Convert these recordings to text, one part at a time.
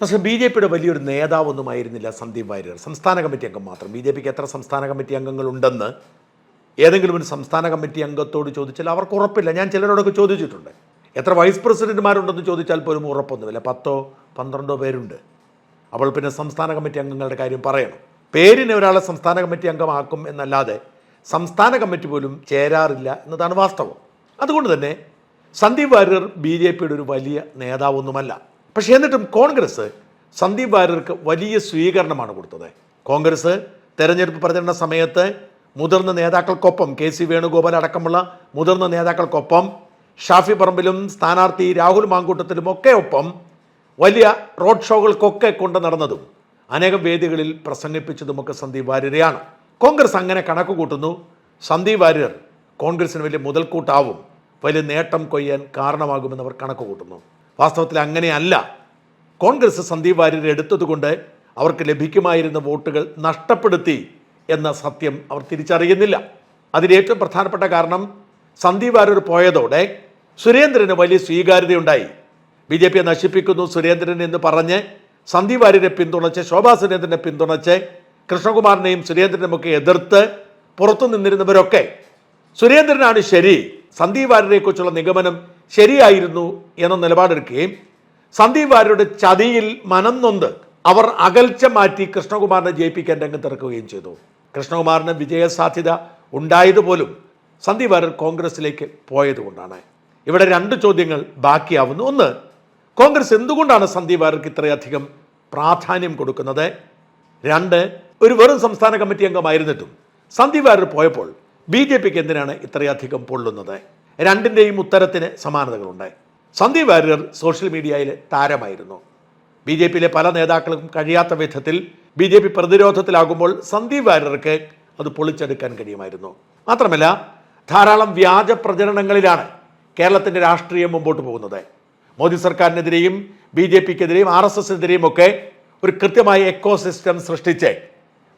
പക്ഷേ B J പിയുടെ വലിയൊരു നേതാവൊന്നുമായിരുന്നില്ല സന്ദീപ് വാര്യർ. സംസ്ഥാന കമ്മിറ്റി അംഗം മാത്രം. ബി ജെ പിക്ക് എത്ര സംസ്ഥാന കമ്മിറ്റി അംഗങ്ങളുണ്ടെന്ന് ഏതെങ്കിലും ഒരു സംസ്ഥാന കമ്മിറ്റി അംഗത്തോട് ചോദിച്ചാൽ അവർക്ക് ഉറപ്പില്ല. ഞാൻ ചിലരോടൊക്കെ ചോദിച്ചിട്ടുണ്ട്. എത്ര വൈസ് പ്രസിഡന്റുമാരുണ്ടെന്ന് ചോദിച്ചാൽ പോലും ഉറപ്പൊന്നുമില്ല. പത്തോ പന്ത്രണ്ടോ പേരുണ്ട്. അവൾ പിന്നെ സംസ്ഥാന കമ്മിറ്റി അംഗങ്ങളുടെ കാര്യം പറയണം. പേരിനെ ഒരാളെ സംസ്ഥാന കമ്മിറ്റി അംഗമാക്കും എന്നല്ലാതെ സംസ്ഥാന കമ്മിറ്റി പോലും ചേരാറില്ല എന്നതാണ് വാസ്തവം. അതുകൊണ്ട് തന്നെ സന്ദീപ് വാര്യർ ബി ജെ പിയുടെ ഒരു വലിയ നേതാവൊന്നുമല്ല. പക്ഷേ എന്നിട്ടും കോൺഗ്രസ് സന്ദീപ് വാര്യർക്ക് വലിയ സ്വീകരണമാണ് കൊടുത്തത്. കോൺഗ്രസ് തെരഞ്ഞെടുപ്പ് പ്രചരണ സമയത്ത് മുതിർന്ന നേതാക്കൾക്കൊപ്പം കെ സി വേണുഗോപാൽ അടക്കമുള്ള മുതിർന്ന നേതാക്കൾക്കൊപ്പം ഷാഫി പറമ്പിലും സ്ഥാനാർത്ഥി രാഹുൽ മാങ്കൂട്ടത്തിലും ഒക്കെ ഒപ്പം വലിയ റോഡ് ഷോകൾക്കൊക്കെ കൊണ്ട് നടന്നതും അനേകം വേദികളിൽ പ്രസംഗിപ്പിച്ചതുമൊക്കെ സന്ദീപ് വാര്യരെയാണ്. കോൺഗ്രസ് അങ്ങനെ കണക്ക് കൂട്ടുന്നു. സന്ദീപ് വാര്യർ കോൺഗ്രസിന് വലിയ മുതൽക്കൂട്ടാവും വലിയ നേട്ടം കൊയ്യാൻ കാരണമാകുമെന്ന് അവർ കണക്ക് കൂട്ടുന്നു. വാസ്തവത്തിൽ അങ്ങനെയല്ല. കോൺഗ്രസ് സന്ദീപ് വാര്യരെ എടുത്തതുകൊണ്ട് അവർക്ക് ലഭിക്കുമായിരുന്ന വോട്ടുകൾ നഷ്ടപ്പെടുത്തി എന്ന സത്യം അവർ തിരിച്ചറിയുന്നില്ല. അതിന് ഏറ്റവും പ്രധാനപ്പെട്ട കാരണം സന്ദീപ് വാര്യർ പോയതോടെ സുരേന്ദ്രന് വലിയ സ്വീകാര്യതയുണ്ടായി. ബി ജെ പിയെ നശിപ്പിക്കുന്നു സുരേന്ദ്രൻ എന്ന് പറഞ്ഞ് സന്ദീപ് വാര്യരെ പിന്തുണച്ച് ശോഭാ സുരേന്ദ്രനെ പിന്തുണച്ച് കൃഷ്ണകുമാറിനെയും സുരേന്ദ്രനെയും ഒക്കെ എതിർത്ത് പുറത്തു നിന്നിരുന്നവരൊക്കെ സുരേന്ദ്രനാണ് ശരി സന്ദീപ് വാര്യരെക്കുറിച്ചുള്ള നിഗമനം ശരിയായിരുന്നു എന്ന നിലപാടെടുക്കുകയും സന്ദീപ് വാര്യരുടെ ചതിയിൽ മനം നൊന്ത് അവർ അകൽച്ച മാറ്റി കൃഷ്ണകുമാറിനെ ജയിപ്പിക്കാൻ രംഗത്തിറക്കുകയും ചെയ്തു. കൃഷ്ണകുമാറിന് വിജയസാധ്യത ഉണ്ടായതുപോലും സന്ദീപ് വാര്യർ കോൺഗ്രസിലേക്ക് പോയതുകൊണ്ടാണ്. ഇവിടെ രണ്ട് ചോദ്യങ്ങൾ ബാക്കിയാവുന്നു. ഒന്ന് കോൺഗ്രസ് എന്തുകൊണ്ടാണ് സന്ദീപ് വാര്യർക്ക് ഇത്രയധികം പ്രാധാന്യം കൊടുക്കുന്നത്? രണ്ട് ഒരു വെറും സംസ്ഥാന കമ്മിറ്റി അംഗമായിരുന്നിട്ടും സന്ദീപ് വാര്യർ പോയപ്പോൾ ബി ജെ പിക്ക് എന്തിനാണ് ഇത്രയധികം പൊള്ളുന്നത്? രണ്ടിന്റെയും ഉത്തരത്തിന് സമാനതകളുണ്ട്. സന്ദീപ് വാര്യർ സോഷ്യൽ മീഡിയയിലെ താരമായിരുന്നു. ബി ജെ പിയിലെ പല നേതാക്കൾക്കും കഴിയാത്ത വിധത്തിൽ ബി ജെ പി പ്രതിരോധത്തിലാകുമ്പോൾ സന്ദീപ് വാര്യർക്ക് അത് പൊളിച്ചെടുക്കാൻ കഴിയുമായിരുന്നു. മാത്രമല്ല ധാരാളം വ്യാജ പ്രചരണങ്ങളിലാണ് കേരളത്തിന്റെ രാഷ്ട്രീയം മുമ്പോട്ട് പോകുന്നത്. മോദി സർക്കാരിനെതിരെയും ബി ജെ പിക്കെതിരെയും ആർ എസ് എസിനെതിരെയും ഒക്കെ ഒരു കൃത്യമായ എക്കോ സിസ്റ്റം സൃഷ്ടിച്ച്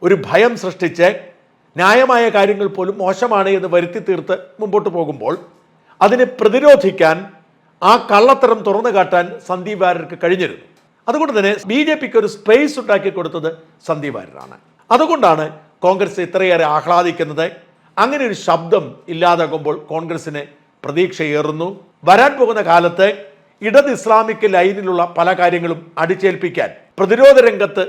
ഒരു ഭയം സൃഷ്ടിച്ച് ന്യായമായ കാര്യങ്ങൾ പോലും മോശമാണ് എന്ന് വരുത്തി തീർത്ത് മുമ്പോട്ട് പോകുമ്പോൾ അതിനെ പ്രതിരോധിക്കാൻ ആ കള്ളത്തരം തുറന്നു കാട്ടാൻ സന്ദീപ് വാര്യർക്ക് കഴിഞ്ഞിരുന്നു. അതുകൊണ്ട് തന്നെ ബി ജെ പിക്ക് ഒരു സ്പേസ് ഉണ്ടാക്കി കൊടുത്തത് സന്ദീപ് വാര്യരാണ്. അതുകൊണ്ടാണ് കോൺഗ്രസ് ഇത്രയേറെ ആഹ്ലാദിക്കുന്നത്. അങ്ങനെ ഒരു ശബ്ദം ഇല്ലാതാകുമ്പോൾ കോൺഗ്രസിന് പ്രതീക്ഷയേറുന്നു. വരാൻ പോകുന്ന കാലത്ത് ഇടത് ഇസ്ലാമിക് ലൈനിലുള്ള പല കാര്യങ്ങളും അടിച്ചേൽപ്പിക്കാൻ പ്രതിരോധ രംഗത്ത്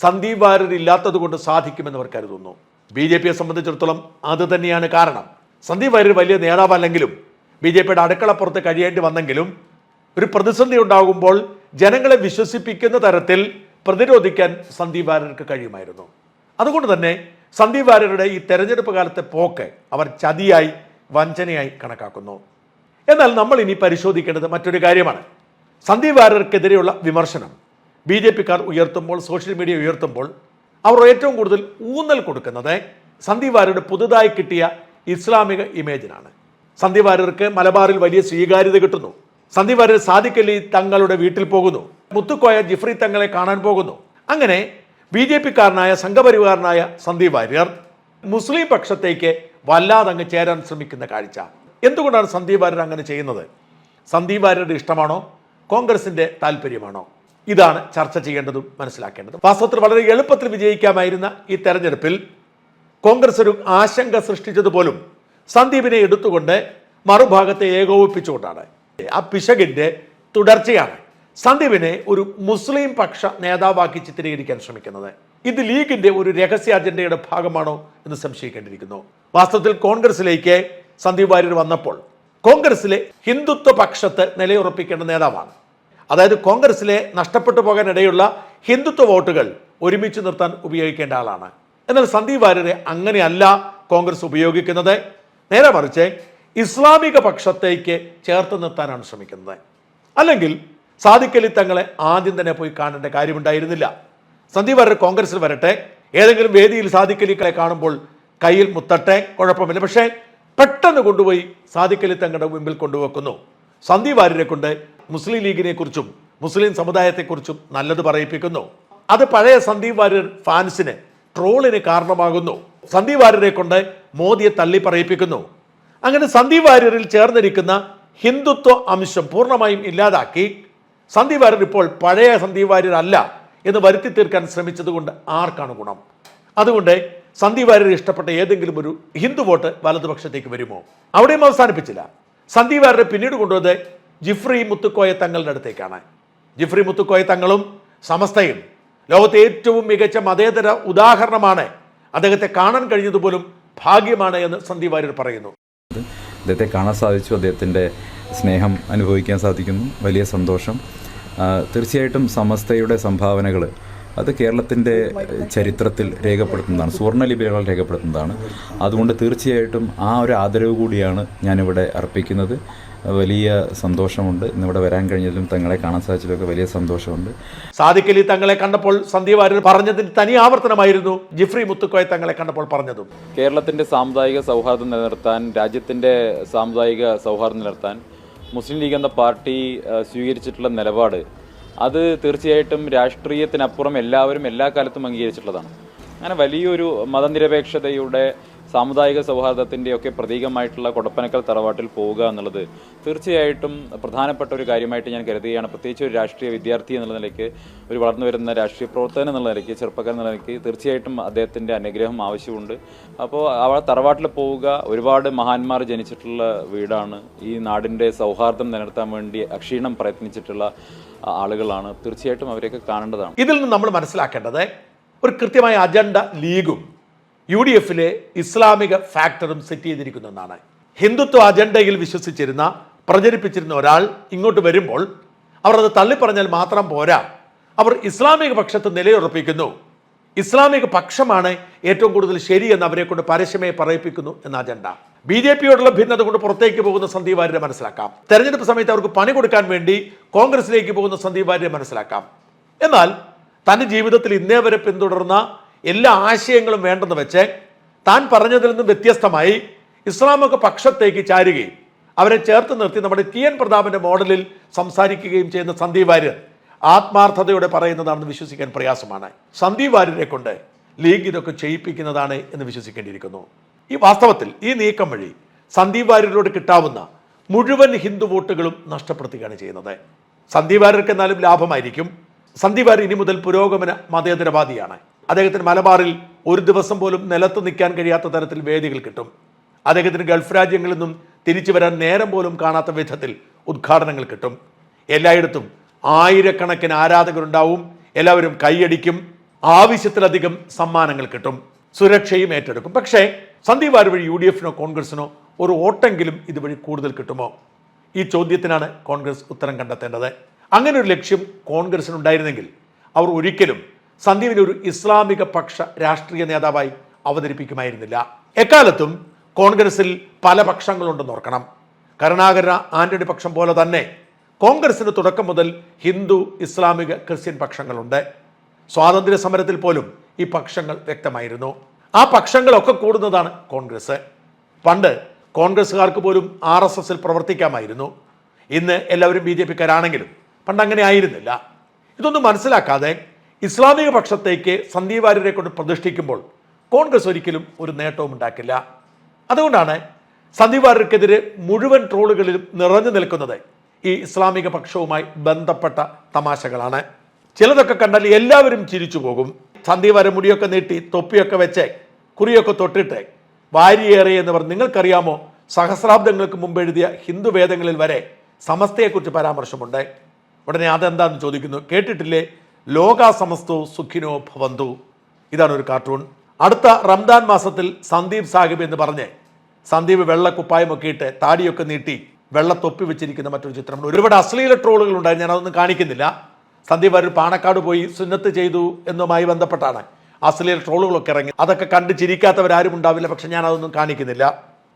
സന്ദീപ് വാര്യർ ഇല്ലാത്തത് കൊണ്ട് സാധിക്കുമെന്ന് അവർ കരുതുന്നു. ബി ജെ പിയെ സംബന്ധിച്ചിടത്തോളം അത് തന്നെയാണ് കാരണം. സന്ദീപ് വാര്യർ വലിയ നേതാവല്ലെങ്കിലും ബി ജെ പിയുടെ അടുക്കളപ്പുറത്ത് കഴിയേണ്ടി വന്നെങ്കിലും ഒരു പ്രതിസന്ധി ഉണ്ടാകുമ്പോൾ ജനങ്ങളെ വിശ്വസിപ്പിക്കുന്ന തരത്തിൽ പ്രതിരോധിക്കാൻ സന്ദീപ് വാര്യർക്ക് കഴിയുമായിരുന്നു. അതുകൊണ്ട് തന്നെ സന്ദീപ് വാര്യരുടെ ഈ തെരഞ്ഞെടുപ്പ് കാലത്തെ പോക്ക് അവർ ചതിയായി വഞ്ചനയായി കണക്കാക്കുന്നു. എന്നാൽ നമ്മൾ ഇനി പരിശോധിക്കേണ്ടത് മറ്റൊരു കാര്യമാണ്. സന്ദീപ് വാര്യർക്കെതിരെയുള്ള വിമർശനം ബി ജെ പിക്കാർ ഉയർത്തുമ്പോൾ സോഷ്യൽ മീഡിയ ഉയർത്തുമ്പോൾ അവർ ഏറ്റവും കൂടുതൽ ഊന്നൽ കൊടുക്കുന്നത് സന്ദീപ് വാര്യരുടെ പുതുതായി കിട്ടിയ ഇസ്ലാമിക ഇമേജിനാണ്. സന്ദീപ് വാര്യർക്ക് മലബാറിൽ വലിയ സ്വീകാര്യത കിട്ടുന്നു. സന്ദീപ് വാര്യർ സാദിഖലി തങ്ങളുടെ വീട്ടിൽ പോകുന്നു. മുത്തുക്കോയ ജിഫ്രി തങ്ങളെ കാണാൻ പോകുന്നു. അങ്ങനെ ബി ജെ പിക്കാരനായ സംഘപരിവാരനായ സന്ദീപ് വാര്യർ മുസ്ലിം പക്ഷത്തേക്ക് വല്ലാതെ അങ്ങ് ചേരാൻ ശ്രമിക്കുന്ന കാഴ്ച. എന്തുകൊണ്ടാണ് സന്ദീപ് വാര്യർ അങ്ങനെ ചെയ്യുന്നത്? സന്ദീപ് വാര്യരുടെ ഇഷ്ടമാണോ? കോൺഗ്രസിന്റെ താല്പര്യമാണോ ഇതാണ് ചർച്ച ചെയ്യേണ്ടതും മനസ്സിലാക്കേണ്ടതും. വാസ്തവത്തിൽ വളരെ എളുപ്പത്തിൽ വിജയിക്കാമായിരുന്ന ഈ തെരഞ്ഞെടുപ്പിൽ കോൺഗ്രസ് ഒരു ആശങ്ക സൃഷ്ടിച്ചതുപോലും സന്ദീപിനെ എടുത്തുകൊണ്ട് മറുഭാഗത്തെ ഏകോപിപ്പിച്ചുകൊണ്ടാണ്. ആ പിശകിന്റെ തുടർച്ചയാണ് സന്ദീപിനെ ഒരു മുസ്ലിം പക്ഷ നേതാവാക്കി ചിത്രീകരിക്കാൻ ശ്രമിക്കുന്നത്. ഇത് ലീഗിന്റെ ഒരു രഹസ്യ അജണ്ടയുടെ ഭാഗമാണോ എന്ന് സംശയിക്കേണ്ടിയിരിക്കുന്നു. വാസ്തവത്തിൽ കോൺഗ്രസിലേക്ക് സന്ദീപ് വാര്യർ വന്നപ്പോൾ കോൺഗ്രസിലെ ഹിന്ദുത്വ പക്ഷത്ത് നിലയുറപ്പിക്കേണ്ട നേതാവാണ്. അതായത് കോൺഗ്രസിലെ നഷ്ടപ്പെട്ടു പോകാനിടയുള്ള ഹിന്ദുത്വ വോട്ടുകൾ ഒരുമിച്ച് നിർത്താൻ ഉപയോഗിക്കേണ്ട ആളാണ്. എന്നാൽ സന്ദീപ് വാര്യരെ അങ്ങനെയല്ല കോൺഗ്രസ് ഉപയോഗിക്കുന്നത്. നേരെ മറിച്ച് ഇസ്ലാമിക പക്ഷത്തേക്ക് ചേർത്ത് നിർത്താനാണ് ശ്രമിക്കുന്നത്. അല്ലെങ്കിൽ സാദിഖലി തങ്ങളെ ആദ്യം തന്നെ പോയി കാണേണ്ട കാര്യമുണ്ടായിരുന്നില്ല. സന്ദീപ് വാര്യർ കോൺഗ്രസിൽ വരട്ടെ ഏതെങ്കിലും വേദിയിൽ സാദിക്കലിക്കളെ കാണുമ്പോൾ കയ്യിൽ മുത്തട്ടെ കുഴപ്പമില്ല. പക്ഷേ പെട്ടെന്ന് കൊണ്ടുപോയി സാദിഖലി തങ്ങളുടെ മുമ്പിൽ കൊണ്ടുവെക്കുന്നു. സന്ദീപ് വാര്യരെ കൊണ്ട് മുസ്ലിം ലീഗിനെ കുറിച്ചും മുസ്ലിം സമുദായത്തെക്കുറിച്ചും നല്ലത് പറയിപ്പിക്കുന്നു. അത് പഴയ സന്ദീപ് വാര്യർ ഫാൻസിന് ട്രോളിന് കാരണമാകുന്നു. സന്ദീപ് വാര്യരെ കൊണ്ട് മോദിയെ തള്ളി പറയിപ്പിക്കുന്നു അങ്ങനെ സന്ദീപ് വാര്യറിൽ ചേർന്നിരിക്കുന്ന ഹിന്ദുത്വ അംശം പൂർണമായും ഇല്ലാതാക്കി. സന്ദീപ് വാര്യർ ഇപ്പോൾ പഴയ സന്ദീപ് വാര്യർ അല്ല എന്ന് വരുത്തി തീർക്കാൻ ശ്രമിച്ചതുകൊണ്ട് ആർക്കാണ് ഗുണം? അതുകൊണ്ട് സന്ദീപ് വാര്യർ ഇഷ്ടപ്പെട്ട ഏതെങ്കിലും ഒരു ഹിന്ദു വോട്ട് വലതുപക്ഷത്തേക്ക് വരുമോ? അവിടെയും അവസാനിപ്പിച്ചില്ല. സന്ദീപ് വാര്യരെ പിന്നീട് കൊണ്ടുവന്നത് ജിഫ്രി മുത്തുക്കോയ തങ്ങളുടെ അടുത്തേക്കാണ്. ജിഫ്രി മുത്തുക്കോയ തങ്ങളും സമസ്തയും ലോകത്തെ ഏറ്റവും മികച്ച മതേതര ഉദാഹരണമാണ്. അദ്ദേഹത്തെ കാണാൻ കഴിഞ്ഞതുപോലും ഭാഗ്യമാണ് എന്ന് സന്ദീപ് വാര്യർ പറയുന്നു. അദ്ദേഹത്തെ കാണാൻ സാധിച്ചു. അദ്ദേഹത്തിന്റെ സ്നേഹം അനുഭവിക്കാൻ സാധിക്കുന്നു. വലിയ സന്തോഷം. തീർച്ചയായിട്ടും സമസ്തയുടെ സംഭാവനകൾ അത് കേരളത്തിന്റെ ചരിത്രത്തിൽ രേഖപ്പെടുത്തുന്നതാണ്. സുവർണലിപികൾ രേഖപ്പെടുത്തുന്നതാണ്. അതുകൊണ്ട് തീർച്ചയായിട്ടും ആ ഒരു ആദരവ് കൂടിയാണ് ഞാനിവിടെ അർപ്പിക്കുന്നത്. വലിയ സന്തോഷമുണ്ട്. ഇന്നിവിടെ വരാൻ കഴിഞ്ഞതിലും തങ്ങളെ കാണാൻ സാധിച്ചതിലൊക്കെ വലിയ സന്തോഷമുണ്ട്. സാദിഖ് അലി തങ്ങളെ കണ്ടപ്പോൾ സന്ദീപ് വാര്യർ പറഞ്ഞതിന് തനി ആവർത്തനമായിരുന്നു. ജിഫ്രി മുത്തുക്കോയ തങ്ങളെ കണ്ടപ്പോൾ പറഞ്ഞതും. കേരളത്തിന്റെ സാമുദായിക സൗഹാർദ്ദം നിലനിർത്താൻ രാജ്യത്തിന്റെ സാമുദായിക സൗഹാർദ്ദം നിലനിർത്താൻ മുസ്ലിം ലീഗ് എന്ന പാർട്ടി സ്വീകരിച്ചിട്ടുള്ള നിലപാട് അത് തീർച്ചയായിട്ടും രാഷ്ട്രീയത്തിനപ്പുറം എല്ലാവരും എല്ലാ കാലത്തും അംഗീകരിച്ചിട്ടുള്ളതാണ്. അങ്ങനെ വലിയൊരു മതനിരപേക്ഷതയുടെ സാമുദായിക സൗഹാർദ്ദത്തിന്റെ ഒക്കെ പ്രതീകമായിട്ടുള്ള കൊടപ്പനക്കൽ തറവാട്ടിൽ പോവുക എന്നുള്ളത് തീർച്ചയായിട്ടും പ്രധാനപ്പെട്ട ഒരു കാര്യമായിട്ട് ഞാൻ കരുതുകയാണ്. പ്രത്യേകിച്ച് ഒരു രാഷ്ട്രീയ വിദ്യാർത്ഥി എന്നുള്ള നിലയ്ക്ക് ഒരു വളർന്നു വരുന്ന രാഷ്ട്രീയ പ്രവർത്തകൻ എന്നുള്ള നിലയ്ക്ക് ചെറുപ്പക്കാരൻ എന്നുള്ള നിലയ്ക്ക് തീർച്ചയായിട്ടും അദ്ദേഹത്തിന്റെ അനുഗ്രഹം ആവശ്യമുണ്ട്. അപ്പോൾ അവ തറവാട്ടിൽ പോവുക ഒരുപാട് മഹാന്മാർ ജനിച്ചിട്ടുള്ള വീടാണ്. ഈ നാടിന്റെ സൗഹാർദ്ദം നിലനിർത്താൻ വേണ്ടി അക്ഷീണം പ്രയത്നിച്ചിട്ടുള്ള ആളുകളാണ്. തീർച്ചയായിട്ടും അവരെയൊക്കെ കാണേണ്ടതാണ്. ഇതിൽ നിന്ന് നമ്മൾ മനസ്സിലാക്കേണ്ടത് ഒരു കൃത്യമായ അജണ്ട ലീഗും യു ഡി എഫിലെ ഇസ്ലാമിക ഫാക്ടറും സെറ്റ് ചെയ്തിരിക്കുന്ന എന്നാണ് ഹിന്ദുത്വ അജണ്ടയിൽ വിശ്വസിച്ചിരുന്ന പ്രചരിപ്പിച്ചിരുന്ന ഒരാൾ ഇങ്ങോട്ട് വരുമ്പോൾ അവർ അത് തള്ളിപ്പറഞ്ഞാൽ മാത്രം പോരാ. അവർ ഇസ്ലാമിക പക്ഷത്ത് നിലയുറപ്പിക്കുന്നു. ഇസ്ലാമിക പക്ഷമാണ് ഏറ്റവും കൂടുതൽ ശരിയെന്ന് അവരെ കൊണ്ട് പരസ്യമേ പറയിപ്പിക്കുന്നു എന്ന അജണ്ട. ബി ജെ പിയോടുള്ള ഭിന്നത കൊണ്ട് പുറത്തേക്ക് പോകുന്ന സന്ദീപ് വാര്യരെ മനസ്സിലാക്കാം. തെരഞ്ഞെടുപ്പ് സമയത്ത് അവർക്ക് പണി കൊടുക്കാൻ വേണ്ടി കോൺഗ്രസിലേക്ക് പോകുന്ന സന്ദീപ് വാര്യരെ മനസ്സിലാക്കാം. എന്നാൽ തന്റെ ജീവിതത്തിൽ ഇന്നേ വരെ പിന്തുടർന്ന എല്ലാ ആശയങ്ങളും വേണ്ടെന്ന് വെച്ച് താൻ പറഞ്ഞതിൽ നിന്നും വ്യത്യസ്തമായി ഇസ്ലാമൊക്കെ പക്ഷത്തേക്ക് ചാരുകയും അവരെ ചേർത്ത് നിർത്തി നമ്മുടെ ടി എൻ പ്രതാപന്റെ മോഡലിൽ സംസാരിക്കുകയും ചെയ്യുന്ന സന്ദീപ് വാര്യർ ആത്മാർത്ഥതയോടെ പറയുന്നതാണെന്ന് വിശ്വസിക്കാൻ പ്രയാസമാണ്. സന്ദീപ് വാര്യരെ കൊണ്ട് ലീഗ് ഇതൊക്കെ ചെയ്യിപ്പിക്കുന്നതാണ് എന്ന് വിശ്വസിക്കേണ്ടിയിരിക്കുന്നു. ഈ വാസ്തവത്തിൽ ഈ നീക്കം വഴി സന്ദീപ് വാര്യരോട് കിട്ടാവുന്ന മുഴുവൻ ഹിന്ദു വോട്ടുകളും നഷ്ടപ്പെടുത്തുകയാണ് ചെയ്യുന്നത്. സന്ദീപ് വാര്യർക്ക് എന്നാലും ലാഭമായിരിക്കും. സന്ദീപ് വാര്യർ ഇനി മുതൽ പുരോഗമന മതേതരവാദിയാണ്. അദ്ദേഹത്തിന് മലബാറിൽ ഒരു ദിവസം പോലും നിലത്ത് നിൽക്കാൻ കഴിയാത്ത തരത്തിൽ വേദികൾ കിട്ടും. അദ്ദേഹത്തിന് ഗൾഫ് രാജ്യങ്ങളിൽ നിന്നും തിരിച്ചു വരാൻ നേരം പോലും കാണാത്ത വിധത്തിൽ ഉദ്ഘാടനങ്ങൾ കിട്ടും. എല്ലായിടത്തും ആയിരക്കണക്കിന് ആരാധകരുണ്ടാവും. എല്ലാവരും കൈയടിക്കും. ആവശ്യത്തിലധികം സമ്മാനങ്ങൾ കിട്ടും. സുരക്ഷയും ഏറ്റെടുക്കും. പക്ഷേ സന്ദീപ് ആര് വഴി യു ഡി എഫിനോ കോൺഗ്രസിനോ ഒരു വോട്ടെങ്കിലും ഇതുവഴി കൂടുതൽ കിട്ടുമോ? ഈ ചോദ്യത്തിനാണ് കോൺഗ്രസ് ഉത്തരം കണ്ടെത്തേണ്ടത്. അങ്ങനെ ഒരു ലക്ഷ്യം കോൺഗ്രസിനുണ്ടായിരുന്നെങ്കിൽ അവർ ഒരിക്കലും സന്ദീപിനെ ഒരു ഇസ്ലാമിക പക്ഷ രാഷ്ട്രീയ നേതാവായി അവതരിപ്പിക്കുമായിരുന്നില്ല. എക്കാലത്തും കോൺഗ്രസിൽ പല പക്ഷങ്ങളുണ്ടെന്ന് ഓർക്കണം. കരുണാകര ആന്റണി പക്ഷം പോലെ തന്നെ കോൺഗ്രസിന് തുടക്കം മുതൽ ഹിന്ദു ഇസ്ലാമിക ക്രിസ്ത്യൻ പക്ഷങ്ങളുണ്ട്. സ്വാതന്ത്ര്യ സമരത്തിൽ പോലും ഈ പക്ഷങ്ങൾ വ്യക്തമായിരുന്നു. ആ പക്ഷങ്ങളൊക്കെ കൂടുന്നതാണ് കോൺഗ്രസ്. പണ്ട് കോൺഗ്രസ്സുകാർക്ക് പോലും ആർ എസ് എസിൽ പ്രവർത്തിക്കാമായിരുന്നു. ഇന്ന് എല്ലാവരും ബി ജെ പിക്കാരാണെങ്കിലും പണ്ട് അങ്ങനെ ആയിരുന്നില്ല. ഇതൊന്നും മനസ്സിലാക്കാതെ ഇസ്ലാമിക പക്ഷത്തേക്ക് സന്ദീപ് വാര്യരെ കൊണ്ട് പ്രതിഷ്ഠിക്കുമ്പോൾ കോൺഗ്രസ് ഒരിക്കലും ഒരു നേട്ടവും ഉണ്ടാക്കില്ല. അതുകൊണ്ടാണ് സന്ദീപ് വാര്യർക്കെതിരെ മുഴുവൻ ട്രോളുകളിലും നിറഞ്ഞു നിൽക്കുന്നത് ഈ ഇസ്ലാമിക പക്ഷവുമായി ബന്ധപ്പെട്ട തമാശകളാണ്. ചിലതൊക്കെ കണ്ടാൽ എല്ലാവരും ചിരിച്ചു പോകും. സന്ദീപ് മുടിയൊക്കെ നീട്ടി തൊപ്പിയൊക്കെ വെച്ച് കുറിയൊക്കെ തൊട്ടിട്ട് വാരിയേറെ എന്നവർ നിങ്ങൾക്കറിയാമോ? സഹസ്രാബ്ദങ്ങൾക്ക് മുമ്പ് എഴുതിയ ഹിന്ദു വേദങ്ങളിൽ വരെ സമസ്തയെക്കുറിച്ച് പരാമർശമുണ്ട്. ഉടനെ അതെന്താന്ന് ചോദിക്കുന്നു? കേട്ടിട്ടില്ലേ? ലോക സമസ്തോ സുഖിനോ ഭവന്തു. ഇതാണ് ഒരു കാർട്ടൂൺ അടുത്ത റംദാൻ മാസത്തിൽ സന്ദീപ് സാഹിബ് എന്ന് പറഞ്ഞ് സന്ദീപ് വെള്ള കുപ്പായമൊക്കെ ഇട്ട് താടിയൊക്കെ നീട്ടി വെള്ള തൊപ്പി വെച്ചിരിക്കുന്ന മറ്റൊരു ചിത്രമുണ്ട് ഒരുപാട് അശ്ലീല ട്രോളുകൾ ഉണ്ടായി. ഞാൻ അതൊന്നും കാണിക്കുന്നില്ല. സന്ദീപ് അവർ പാണക്കാട് പോയി സുന്നത്ത് ചെയ്തു എന്നുമായി ബന്ധപ്പെട്ടാണ് അശ്ലീല ട്രോളുകളൊക്കെ ഇറങ്ങി. അതൊക്കെ കണ്ട് ചിരിക്കാത്തവരാരും ഉണ്ടാവില്ല. പക്ഷെ ഞാൻ അതൊന്നും കാണിക്കുന്നില്ല.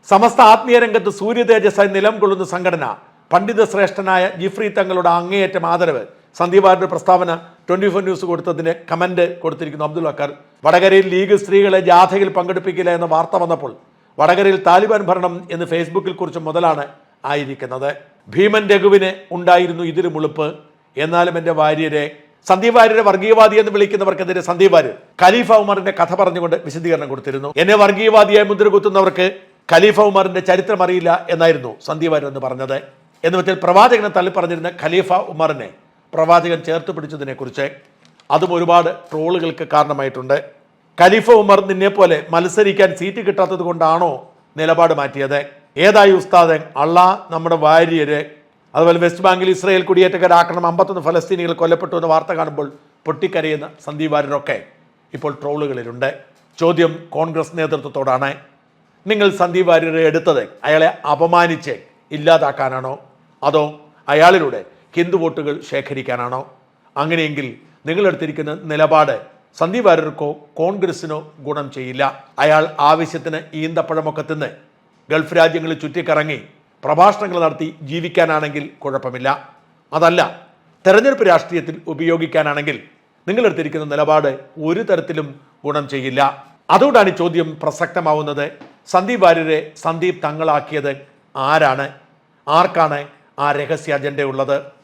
സമസ്ത ആത്മീയ രംഗത്ത് സൂര്യ തേജസ്സായി നിലം കൊള്ളുന്ന സംഘടന പണ്ഡിത ശ്രേഷ്ഠനായ ജിഫ്രി തങ്ങളുടെ അങ്ങേയറ്റം ആദരവ് സന്ദീപ് വാര്യരുടെ പ്രസ്താവന ട്വന്റി ഫോർ ന്യൂസ് കൊടുത്തതിന് കമന്റ് കൊടുത്തിരിക്കുന്നു അബ്ദുൽ അക്കർ വടകരയിൽ ലീഗ് സ്ത്രീകളെ ജാഥയിൽ പങ്കെടുപ്പിക്കില്ല എന്ന വാർത്ത വന്നപ്പോൾ വടകരയിൽ താലിബാൻ ഭരണം എന്ന് ഫേസ്ബുക്കിൽ കുറിച്ച് മുതലാണ് ആയിരിക്കുന്നത്. ഭീമൻ രഘുവിന് ഉണ്ടായിരുന്നു ഇതിലും ഉളുപ്പ്. എന്നാലും എന്റെ ഭാര്യരെ സന്ദീപ് വാര്യരെ വർഗീയവാദി എന്ന് വിളിക്കുന്നവർക്കെതിരെ സന്ദീപ് വാര്യർ ഖലീഫ ഉമറിന്റെ കഥ പറഞ്ഞുകൊണ്ട് വിശദീകരണം കൊടുത്തിരുന്നു. എന്നെ വർഗീയവാദിയായി മുദ്രകുത്തുന്നവർക്ക് ഖലീഫ ഉമറിന്റെ ചരിത്രം അറിയില്ല എന്നായിരുന്നു സന്ദീപ് വാര്യർ എന്ന് പറഞ്ഞത്. എന്ന് വെച്ചാൽ പ്രവാചകനെ തള്ളി പറഞ്ഞിരുന്ന ഖലീഫ ഉമറിനെ പ്രവാചകൻ ചേർത്ത് പിടിച്ചതിനെക്കുറിച്ച് അതും ഒരുപാട് ട്രോളുകൾക്ക് കാരണമായിട്ടുണ്ട്. ഖലീഫ ഉമർ നിന്നെപ്പോലെ മത്സരിക്കാൻ സീറ്റ് കിട്ടാത്തത് കൊണ്ടാണോ നിലപാട് മാറ്റിയത്? ഏതായി ഉസ്താദ്? അള്ളാ നമ്മുടെ വാര്യര്. അതുപോലെ വെസ്റ്റ് ബാങ്കിൽ ഇസ്രയേൽ കുടിയേറ്റക്കാർ ആക്രമണം അമ്പത്തൊന്ന് ഫലസ്തീനികൾ കൊല്ലപ്പെട്ടു എന്ന വാർത്ത കാണുമ്പോൾ പൊട്ടിക്കരയുന്ന സന്ദീപ് വാര്യരൊക്കെ ഇപ്പോൾ ട്രോളുകളിലുണ്ട്. ചോദ്യം കോൺഗ്രസ് നേതൃത്വത്തോടാണ്. നിങ്ങൾ സന്ദീപ് വാര്യരെ എടുത്തത് അയാളെ അപമാനിച്ച് ഇല്ലാതാക്കാനാണോ? അതോ അയാളിലൂടെ ഹിന്ദു വോട്ടുകൾ ശേഖരിക്കാനാണോ? അങ്ങനെയെങ്കിൽ നിങ്ങളെടുത്തിരിക്കുന്ന നിലപാട് സന്ദീപ് വാര്യർക്കോ കോൺഗ്രസിനോ ഗുണം ചെയ്യില്ല. അയാൾ ആവശ്യത്തിന് ഈന്തപ്പഴമൊക്കെ തിന്ന് ഗൾഫ് രാജ്യങ്ങളിൽ ചുറ്റിക്കറങ്ങി പ്രഭാഷണങ്ങൾ നടത്തി ജീവിക്കാനാണെങ്കിൽ കുഴപ്പമില്ല. അതല്ല തെരഞ്ഞെടുപ്പ് രാഷ്ട്രീയത്തിൽ ഉപയോഗിക്കാനാണെങ്കിൽ നിങ്ങളെടുത്തിരിക്കുന്ന നിലപാട് ഒരു തരത്തിലും ഗുണം ചെയ്യില്ല. അതുകൊണ്ടാണ് ഈ ചോദ്യം പ്രസക്തമാവുന്നത്. സന്ദീപ് വാര്യരെ സന്ദീപ് തങ്ങളാക്കിയത് ആരാണ്? ആർക്കാണ് ആ രഹസ്യ അജണ്ടയുള്ളത്?